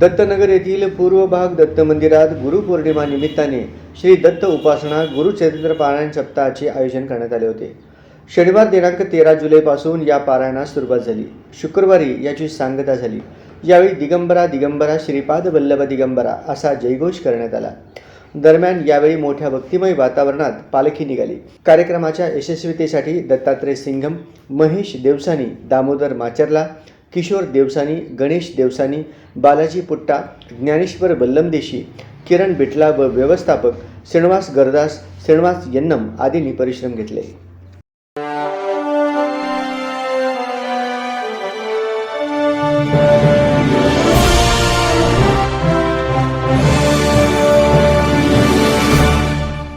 दत्तनगर येथील पूर्व भाग दत्त मंदिरात गुरुपौर्णिमा निमित्ताने श्री दत्त उपासना गुरुचरित्र पारायण सप्ताहाचे आयोजन करण्यात आले होते. शनिवार दिनांक तेरा जुलैपासून या पारायणास सुरुवात झाली. शुक्रवारी याची सांगता झाली. यावेळी दिगंबरा दिगंबरा श्रीपाद वल्लभ दिगंबरा असा जयघोष करण्यात आला. दरम्यान यावेळी मोठ्या भक्तिमय वातावरणात पालखी निघाली. कार्यक्रमाच्या यशस्वीतेसाठी दत्तात्रय सिंघम महेश देवसानी दामोदर माचरला किशोर देवसानी गणेश देवसानी बालाजी पुट्टा ज्ञानेश्वर बल्लमदेशी किरण बिटला व व्यवस्थापक श्रीनिवास गरदास श्रीनिवास यन्नम आदींनी परिश्रम घेतले.